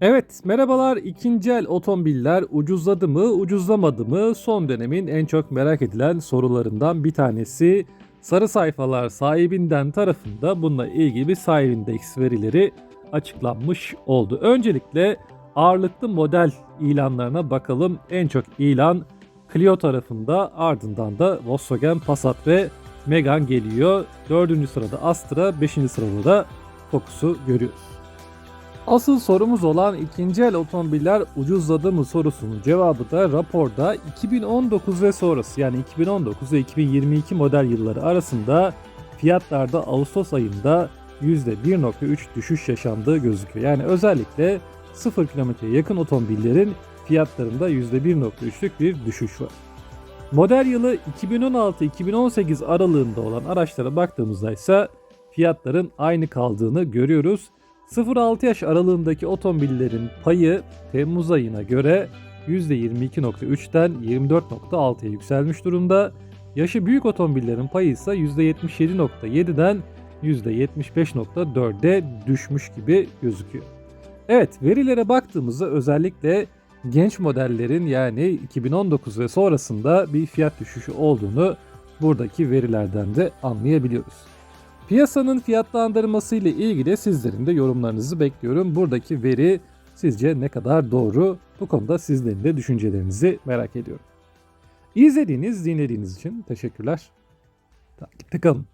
Evet, merhabalar. İkinci el otomobiller ucuzladı mı, ucuzlamadı mı? Son dönemin en çok merak edilen sorularından bir tanesi. Sarı sayfalar sahibinden tarafında bununla ilgili sahibindeks verileri açıklanmış oldu. Öncelikle ağırlıklı model ilanlarına bakalım. En çok ilan Clio tarafında ardından da Volkswagen Passat ve Megane geliyor. Dördüncü sırada Astra, beşinci sırada da Focus'u görüyoruz. Asıl sorumuz olan ikinci el otomobiller ucuzladı mı sorusunun cevabı da raporda 2019 ve sonrası yani 2019 ve 2022 model yılları arasında fiyatlarda Ağustos ayında %1.3 düşüş yaşandığı gözüküyor. Yani özellikle 0 kilometreye yakın otomobillerin fiyatlarında %1.3'lük bir düşüş var. Model yılı 2016-2018 aralığında olan araçlara baktığımızda ise fiyatların aynı kaldığını görüyoruz. 0-6 yaş aralığındaki otomobillerin payı Temmuz ayına göre %22.3'ten 24.6'ya yükselmiş durumda. Yaşı büyük otomobillerin payı ise %77.7'den %75.4'e düşmüş gibi gözüküyor. Evet verilere baktığımızda özellikle genç modellerin yani 2019 ve sonrasında bir fiyat düşüşü olduğunu buradaki verilerden de anlayabiliyoruz. Piyasanın fiyatlandırması ile ilgili sizlerin de yorumlarınızı bekliyorum. Buradaki veri sizce ne kadar doğru? Bu konuda sizlerin de düşüncelerinizi merak ediyorum. İzlediğiniz, dinlediğiniz için teşekkürler. Takipte kalın.